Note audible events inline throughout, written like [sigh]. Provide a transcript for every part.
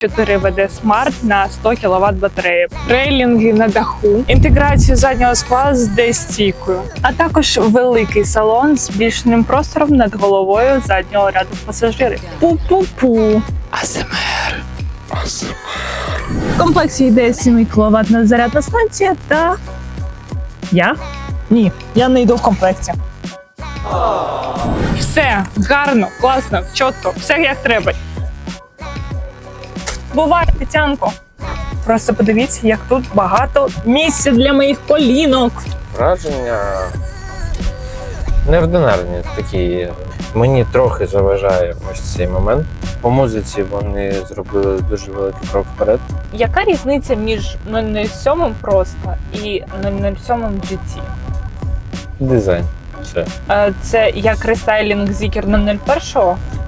4 ВД Smart на 100 кВт батареї, рейлінги на даху, інтеграцію заднього скла з D-стійкою, а також великий салон з збільшеним простором над головою заднього ряду пасажирів. Пу-пу-пу. АСМР. В комплексі йде 7 кВт зарядна станція та. Я? Ні, я не йду в комплекті. Все гарно, класно, чітко, все як треба. Бувай, Тетянко. Просто подивіться, як тут багато місця для моїх колінок. Враження неординарні такі. Мені трохи заважає ось цей момент. По музиці вони зробили дуже великий крок вперед. Яка різниця між 007 просто і 007 GT? Дизайн. Все. Е, Це як рестайлінг Зікер 001?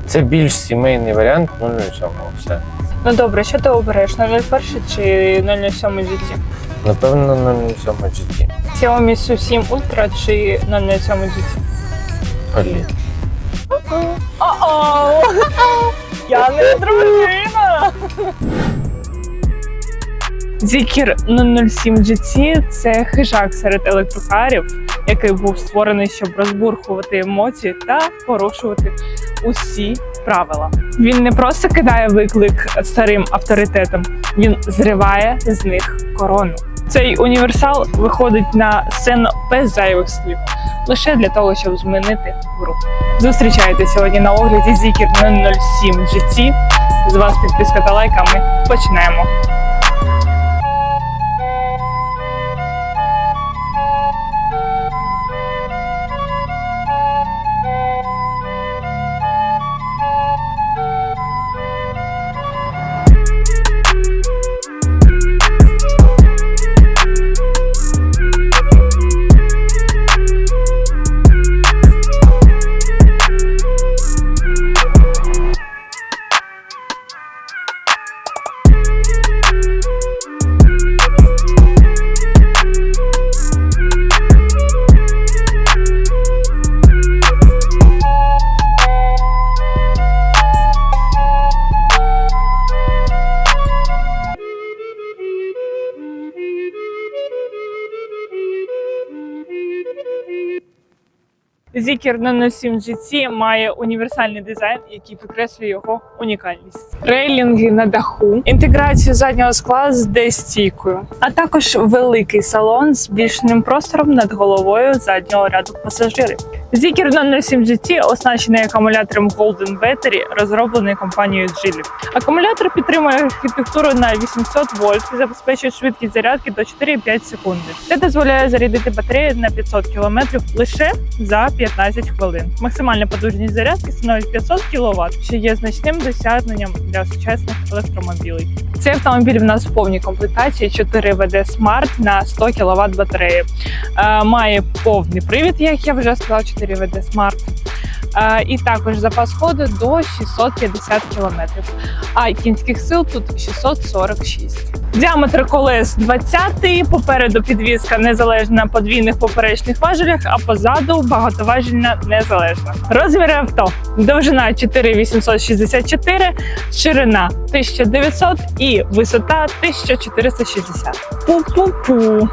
Це більш сімейний варіант 007. Все. Ну добре, що ти обереш? 001 чи 007 GT? Напевно, 007 GT. Xiaomi Su7 Ultra чи 007 GT? Блін. О-о! Я не дружина! Зікер 007 GT – це хижак серед електрокарів, який був створений, щоб розбурхувати емоції та порушувати усі правила. Він не просто кидає виклик старим авторитетам, він зриває з них корону. Цей універсал виходить на сцену без зайвих слів, лише для того, щоб змінити гру. Зустрічайте сьогодні на огляді Zikir 007 GT. З вас підписка та лайк, ми починаємо. Zikir 007 GT має універсальний дизайн, який підкреслює його унікальність. Рейлінги на даху, інтеграцію заднього скла з D-стійкою, а також великий салон з більшим простором над головою заднього ряду пасажирів. Zikir 007 GT оснащений акумулятором Golden Battery, розроблений компанією Geely. Акумулятор підтримує архітектуру на 800 вольт і забезпечує швидкість зарядки до 4,5 секунди. Це дозволяє зарядити батарею на 500 км лише за 15 хвилин. Максимальна потужність зарядки становить 500 кВт, що є значним досягненням для сучасних електромобілей. Цей автомобіль в нас в повній комплектації 4 ВД Smart на 100 кВт батареї. Е, має повний привід, як я вже сказала, 4 ВД Smart. Е, і також запас ходу до 650 км, а кінських сил тут 646. Діаметр колес 20, попереду підвізка незалежна на подвійних поперечних важелях, а позаду багатоважільна незалежна. Розміри авто: довжина 4864, ширина 1900 і висота 1460. Пу-пу-пу.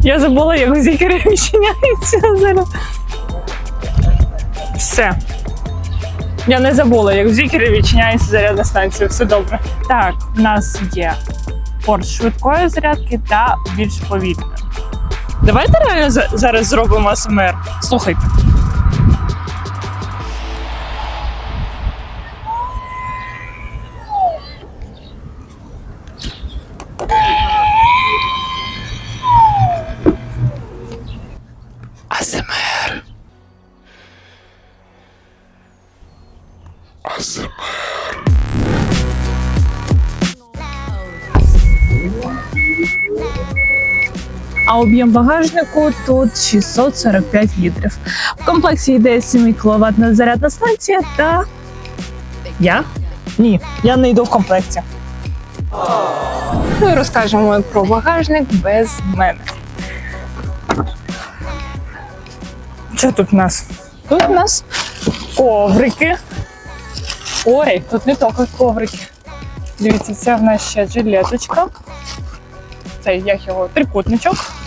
Я забула, як у зікері відчиняється зараз. Все. Я не забула, як в зікері відчиняється зарядна станція. Все добре. Так, в нас є порт швидкої зарядки та більш повільної. Давайте реально зараз зробимо АСМР. Слухайте. А об'єм багажнику тут 645 літрів. В комплексі йде 7 кВт зарядна станція та. Я? Ні, я не йду в комплекті. Ну і розкажемо про багажник без мене. Що тут у нас? Тут у нас коврики. Ой, тут не тільки коврики. Дивіться, це в нас ще жилеточка. Це як його трикутничок.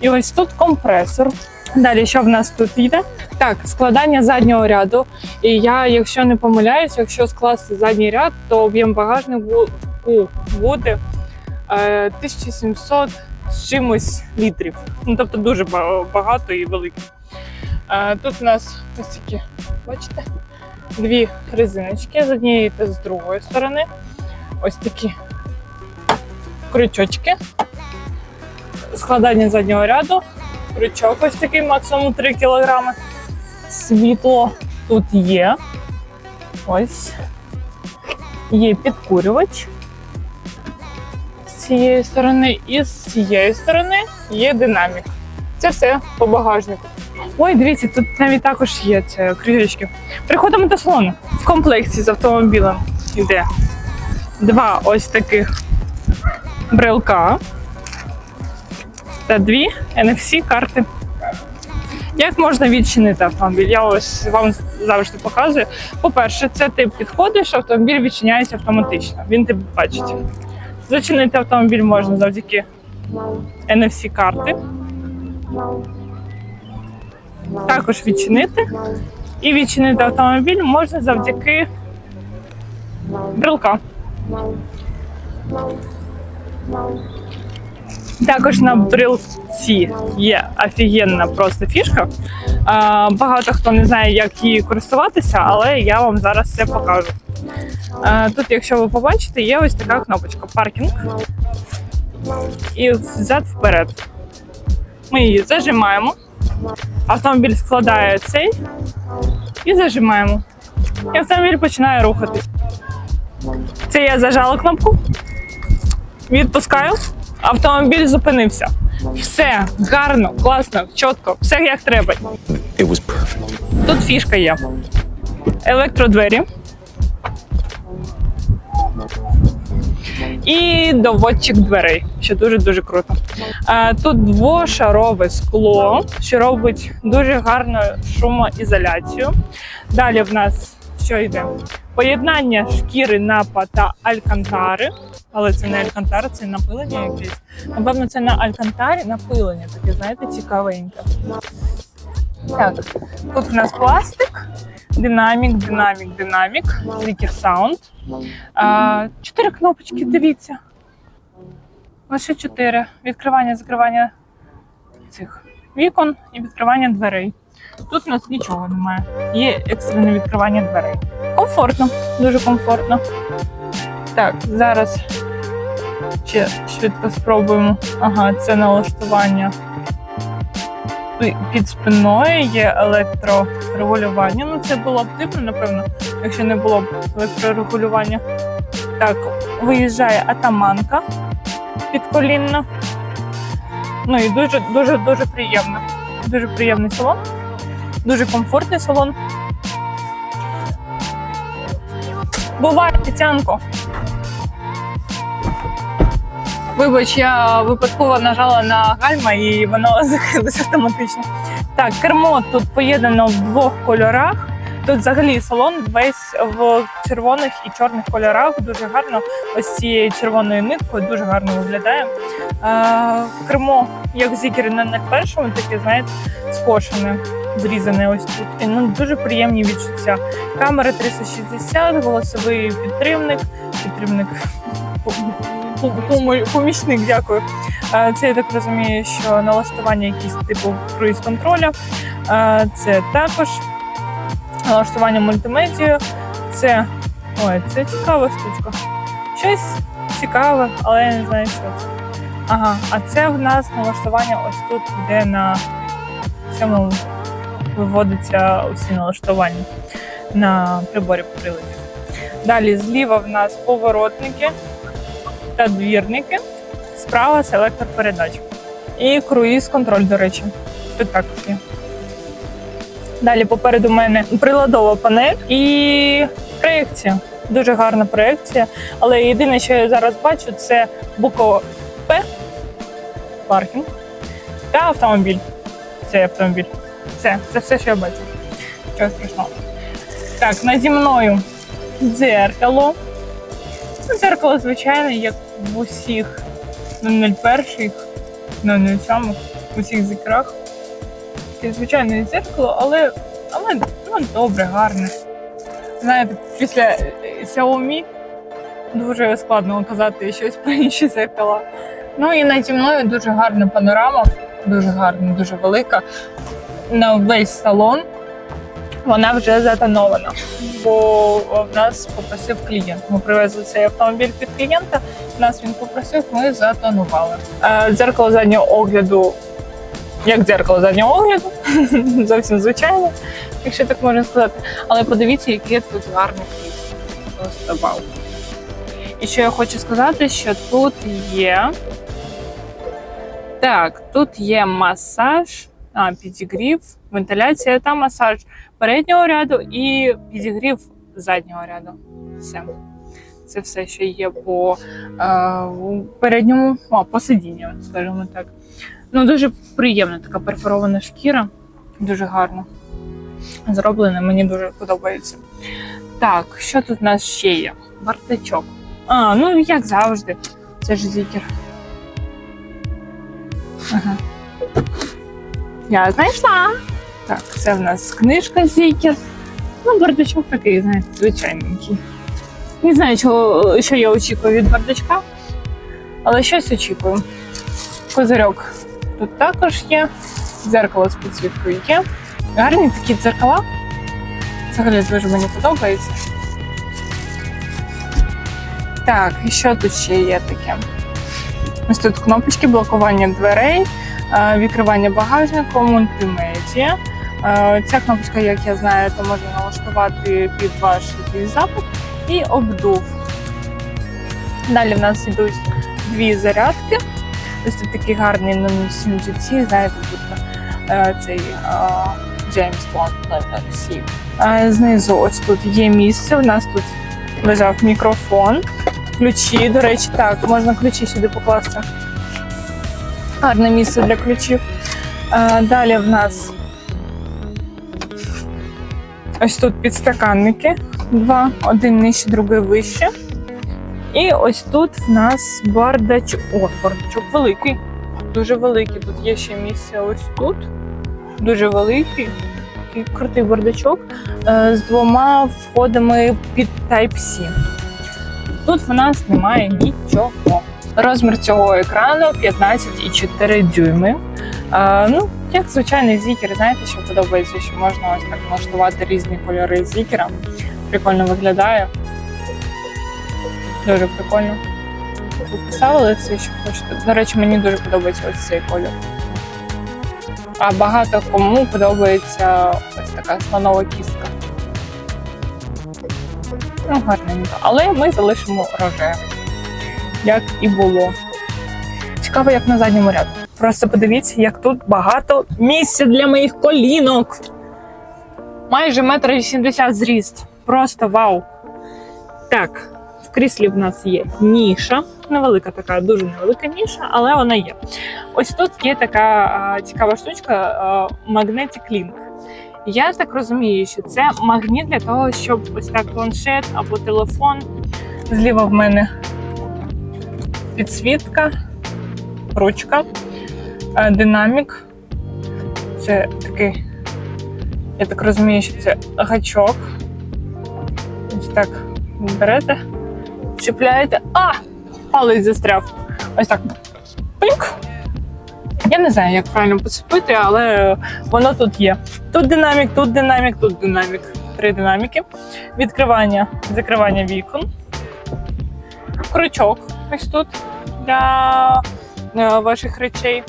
І ось тут компресор. Далі, що в нас тут йде? Так, складання заднього ряду. І я, якщо не помиляюсь, якщо скласти задній ряд, то об'єм багажнику буде е, 1700 з чимось літрів. Ну, тобто дуже багато і великий. Е, тут у нас ось такі, бачите, дві резиночки з однієї та з другої сторони. Ось такі крючочки. Складання заднього ряду. Крючок ось такий максимум 3 кг. Світло тут є. Ось. Є підкурювач з цієї сторони, і з цієї сторони є динамік. Це все по багажнику. Ой, дивіться, тут навіть також є це кружечки. Приходимо до салону. В комплекті з автомобілем йде два ось таких брелка та дві NFC карти. Як можна відчинити автомобіль? Я ось вам завжди показую. По-перше, це ти підходиш, автомобіль відчиняється автоматично. Він тебе бачить. Зачинити автомобіль можна завдяки NFC карти. Також відчинити. І відчинити автомобіль можна завдяки брелка. Також на брелці є офігенна просто фішка. Багато хто не знає, як її користуватися, але я вам зараз це покажу. Тут, якщо ви побачите, є ось така кнопочка паркінг і взад вперед. Ми її зажимаємо. Автомобіль складає цей і зажимаємо. І автомобіль починає рухатись. Це я зажала кнопку, відпускаю, автомобіль зупинився. Все гарно, класно, чітко, все як треба. It was perfect. Тут фішка є. Електродвері. І доводчик дверей, що дуже-дуже круто. Тут двошарове скло, що робить дуже гарну шумоізоляцію. Далі в нас що йде? Поєднання шкіри напа та алькантари. Але це не алькантара, це напилення якесь. Напевно, це на алькантарі напилення, таке, знаєте, цікавеньке. Так, тут в нас пластик, динамік, динамік, динамік, Sound. А, чотири кнопочки, дивіться. Лише чотири. Відкривання, закривання цих вікон і відкривання дверей. Тут у нас нічого немає. Є екстрене відкривання дверей. Комфортно, дуже комфортно. Так, зараз ще швидко спробуємо. Ага, це налаштування під спиною є електрорегулювання. Ну, це було б дивно, напевно, якщо не було б електрорегулювання. Так, виїжджає атаманка підколінна. Ну і дуже, дуже, приємно. Дуже приємний салон, дуже комфортний салон. Буває, Тетянко. Вибач, я випадково нажала на гальма і воно [laughs] закрилося автоматично. Так, кермо тут поєднано в двох кольорах. Тут взагалі салон весь в червоних і чорних кольорах. Дуже гарно. Ось цією червоною ниткою дуже гарно виглядає. Е, кермо, як зікер на 01, таке, знаєте, скошене, зрізане ось тут. І, ну, дуже приємні відчуття. Камера 360, голосовий підтримник, підтримник помічник, дякую. Е, Це я так розумію, що налаштування якісь типу круїз контроля. Е, Це також налаштування мультимедією. Це ой, це цікава штучка. Щось цікаве, але я не знаю, що це. Ага, а це в нас налаштування ось тут, де на цьому виводиться усі налаштування на приборі приладів. Далі зліва в нас поворотники та двірники. Справа селектор передач. І круїз контроль, до речі. Тут також є. Далі попереду мене приладова панель і проєкція. Дуже гарна проєкція. Але єдине, що я зараз бачу, це буква П, паркінг та автомобіль. Цей автомобіль. Це, це все, що я бачу. Чого страшного. Так, наді мною дзеркало. Дзеркало, звичайне, як в усіх 001, 007, в усіх зікрах. Таке звичайне дзеркало, але, але ну, добре, гарне. Знаєте, після Xiaomi дуже складно казати щось про інші зеркала. Ну і наді мною дуже гарна панорама, дуже гарна, дуже велика. На весь салон вона вже затонована, бо в нас попросив клієнт. Ми привезли цей автомобіль під клієнта. Нас він попросив, ми затонували. Дзеркало заднього огляду, як дзеркало заднього огляду, [laughs] зовсім звичайне, якщо так можна сказати. Але подивіться, яке тут гарне крісло. Просто вау. І що я хочу сказати, що тут є. Так, тут є масаж, а, підігрів, вентиляція та масаж переднього ряду і підігрів заднього ряду. Все. Це все, що є по е, передньому, а, по сидінню, скажімо так. Ну, дуже приємна така перфорована шкіра. Дуже гарно. Зроблена, мені дуже подобається. Так, що тут у нас ще є? Бардачок. А, ну як завжди. Це ж зікер. Ага. Я знайшла. Так, це в нас книжка Зікер. Ну, бардачок такий, знаєте, звичайненький. Не знаю, чого, що я очікую від бардачка, але щось очікую. Козирьок тут також є. Дзеркало з підсвіткою є. Гарні такі дзеркала. Взагалі дуже мені подобається. Так, і що тут ще є таке? Ось тут кнопочки блокування дверей, відкривання багажнику, мультимедіа. Ця кнопочка, як я знаю, то можна налаштувати під ваш запит і обдув. Далі в нас йдуть дві зарядки. Ось тут такий гарний на 7 GT, знаєте, тут е, цей James Bond 007. Е, Знизу ось тут є місце. У нас тут лежав мікрофон, ключі. До речі, так, можна ключі сюди покласти. Гарне місце для ключів. Далі в нас ось тут підстаканники. Два, один нижче, другий вище. І ось тут в нас бардачок. О, бардачок великий. Дуже великий. Тут є ще місце ось тут. Дуже великий. Такий крутий бардачок е, з двома входами під Type-C. Тут в нас немає нічого. Розмір цього екрану 15,4 дюйми. Е, ну, як звичайний зікер, знаєте, що подобається, що можна ось так налаштувати різні кольори зікера. Прикольно виглядає. Дуже прикольно. Ви поставили все, що хочете. До речі, мені дуже подобається ось цей колір. А багато кому подобається ось така слонова кістка. Ну, гарненько. Але ми залишимо рожевий, як і було. Цікаво, як на задньому ряду. Просто подивіться, як тут багато місця для моїх колінок. Майже метр вісімдесят зріст. Просто вау. Так, в кріслі в нас є ніша. Невелика така, дуже невелика ніша, але вона є. Ось тут є така а, цікава штучка Magnetic Link. Я так розумію, що це магніт для того, щоб ось так планшет або телефон. Зліва в мене підсвітка, ручка, динамік. Це такий, я так розумію, що це гачок. Ось так берете, чіпляєте. А! Палець застряв. Ось так. Пинк. Я не знаю, як правильно поцепити, але воно тут є. Тут динамік, тут динамік, тут динамік. Три динаміки. Відкривання, закривання вікон. Крючок ось тут для е, ваших речей.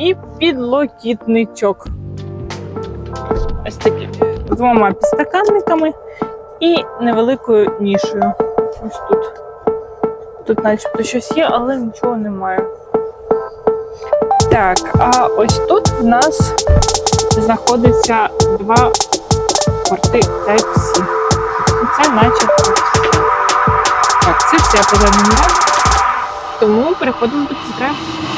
І підлокітничок. Ось такий. З двома підстаканниками і невеликою нішею. Ось тут. Тут начебто щось є, але нічого немає. Так, а ось тут в нас знаходиться два порти Type-C. Це начебто. Так, це все по задньому ряду. Тому переходимо до підтримки.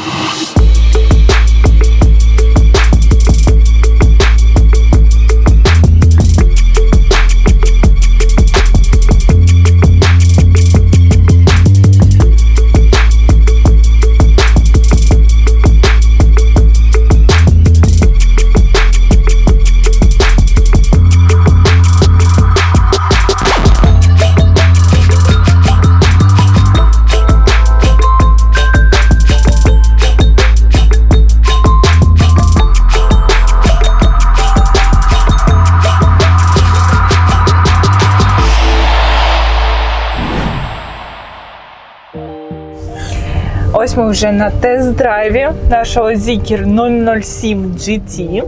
Ось ми вже на тест-драйві нашого Zikr 007 GT.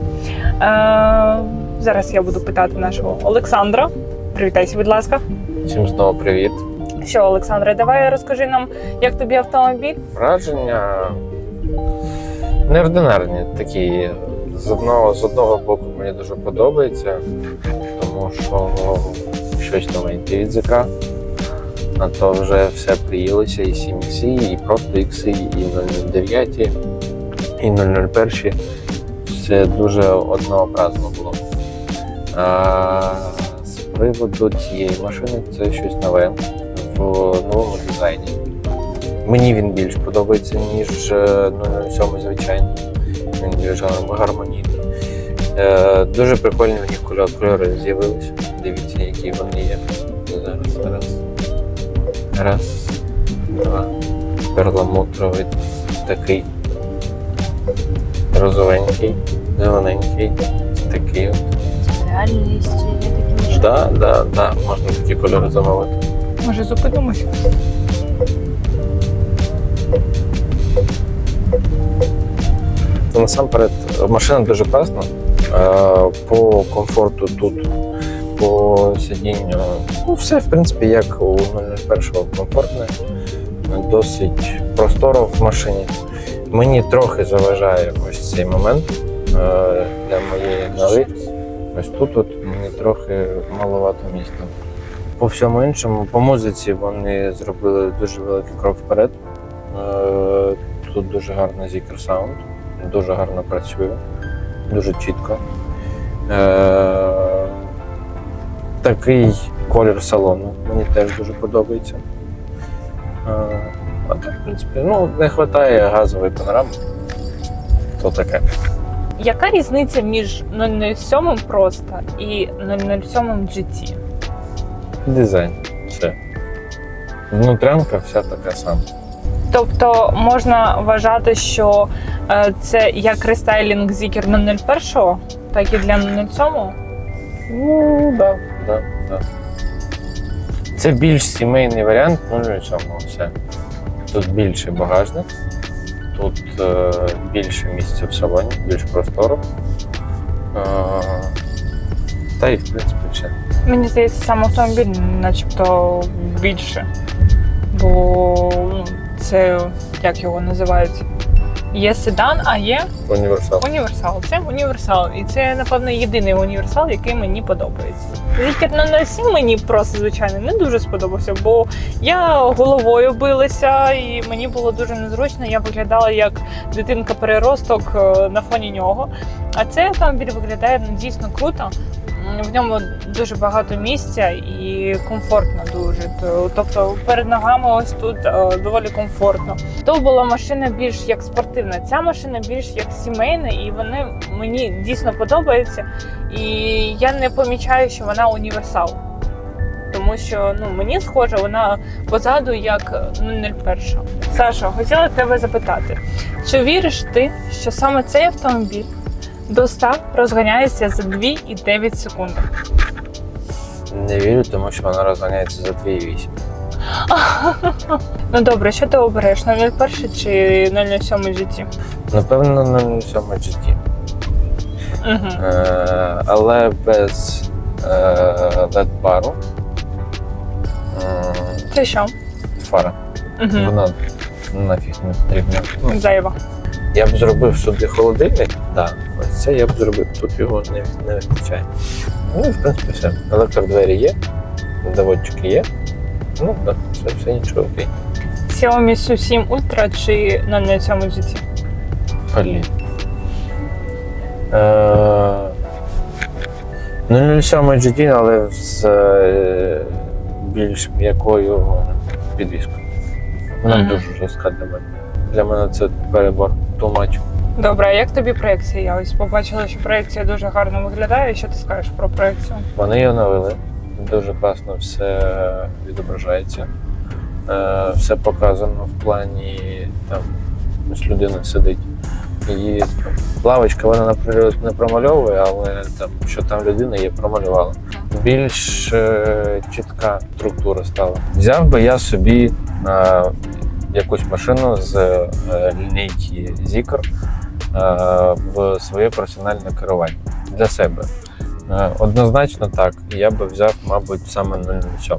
Зараз я буду питати нашого Олександра. Привітайся, будь ласка. Всім знову привіт. Що, Олександре, давай розкажи нам, як тобі автомобіль. Враження неординарні такі. З одного, з одного боку мені дуже подобається, тому що щось новеньке від ЗК. А то вже все приїлося і 7 ікси, і просто ікси, і 009, і 001. Все дуже однообразно було. А з приводу цієї машини це щось нове в новому дизайні. Мені він більш подобається, ніж е, 007 звичайно. Він гар- гармонійний. Е, дуже прикольні в них кольори, з'явилися. Дивіться, які вони є. Зараз, раз. Раз, два. Перламутровий такий. Розовенький, зелененький. Такий. от. Реальність є такі Да, да, да, можна такі кольори замовити. Може, зупинимося? Ну, насамперед, машина дуже класна. Е, По комфорту тут, по сидінню, ну, все, в принципі, як у 001 комфортне, досить просторо в машині. Мені трохи заважає ось цей момент е, для моєї ноги. Ось тут от мені трохи маловато місця. По всьому іншому, по музиці вони зробили дуже великий крок вперед. Е, Тут дуже гарний Zikr Sound, дуже гарно працює, дуже чітко. Такий колір салону мені теж дуже подобається. А так, в принципі, ну, не вистачає газової панорами. То таке. Яка різниця між 007 просто і 007 GT? Дизайн. Все. Внутрянка вся така сама. Тобто можна вважати, що е, це як рестайлінг Zikr 001, так і для 07? Ну, да, да, да. Це більш сімейний варіант, ну і цьому все. Тут більше багажник, тут е, більше місця в салоні, більш простору. Е, та і в принципі все. Мені здається, сам автомобіль начебто більше. Бо ну, це як його називають? Є седан, а є Універсал. універсал. Це універсал. І це, напевно, єдиний універсал, який мені подобається. Zikr 007 мені просто, звичайно, не дуже сподобався, бо я головою билася, і мені було дуже незручно. Я виглядала як дитинка-переросток е, на фоні нього. А цей автомобіль виглядає ну, дійсно круто. В ньому дуже багато місця і комфортно дуже. Тобто перед ногами ось тут е, доволі комфортно. То була машина більш як спортивна. Ця машина більш як сімейна, і вони мені дійсно подобаються. І я не помічаю, що вона універсал. Тому що ну мені схоже, вона позаду як ну, 01. Саша, хотіла тебе запитати, чи віриш ти, що саме цей автомобіль до 100 розганяється за 2,9 секунди? Не вірю, тому що вона розганяється за 2,8. [laughs] Ну добре, що ти обереш? 01 чи 007 GT? Напевно, на 07 GT. Угу. Е, але без е, led бару Це що? фара. Угу. Вона нафіг не потрібна. Ну, Зайва. Я б зробив сюди холодильник, так, ось це я б зробив, тут його не, не вистачає. Ну і в принципі все. Електродвері є, доводчики є. Ну так, все, все нічого окей. Xiaomi Su7 Ultra чи 007 GT? Блін. Е, ну, 07 GT, але з е, більш м'якою підвіскою. Вона Мгм. дуже жорстка для мене. Для мене це перебор much. Добре, а як тобі проекція? Я ось побачила, що проекція дуже гарно виглядає. Що ти скажеш про проекцію? Вони її оновили. Дуже класно все відображається. Е, все показано в плані там ось людина сидить. І лавочка вона наприклад не промальовує, але там, що там людина є, промалювала. Більш е, чітка структура стала. Взяв би я собі е, якусь машину з е, лінійки Zikr е, в своє професіональне керування для себе. Е, Однозначно так, я би взяв, мабуть, саме 007.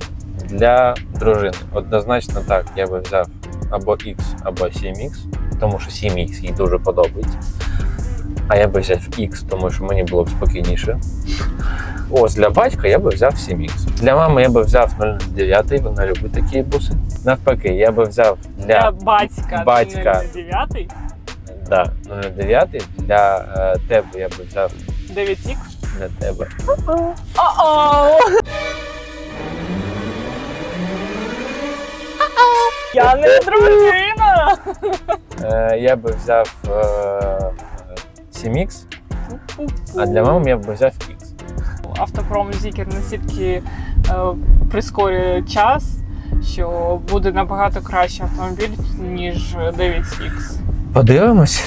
Для дружини однозначно так, я би взяв або X, або 7X, тому що 7X їй дуже подобається. А я би взяв X, тому що мені було б спокійніше. Ось для батька я би взяв 7X. Для мами я би взяв 09, вона любить такі буси. Навпаки, я би взяв Для для батька, батька. 9 да, 09, для е, тебе я би взяв 9X. для тебе. О-о! Я не дружина! Е, я би взяв е, 7X, а для мами я б взяв. Автопром Зікер настільки е, прискорює час, що буде набагато кращий автомобіль, ніж 9X. Подивимось.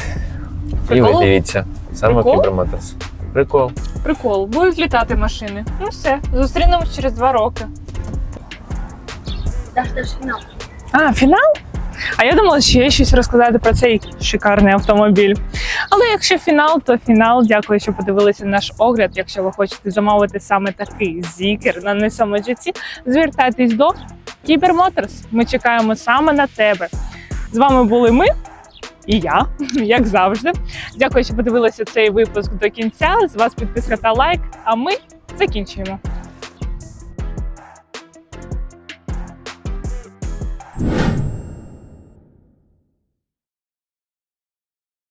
І ви дивіться. Саме Прикол? Кібермоторс. Прикол. Прикол, будуть літати машини. Ну все, зустрінемось через два роки. Даже даже финал. А, фінал? А я думала, що є щось розказати про цей шикарний автомобіль. Але якщо фінал, то фінал. Дякую, що подивилися наш огляд. Якщо ви хочете замовити саме такий зікер на GT, звертайтесь до Кібер Моторс. Ми чекаємо саме на тебе. З вами були ми і я, [laughs] як завжди. Дякую, що подивилися цей випуск до кінця. З вас підписка та лайк. А ми закінчуємо.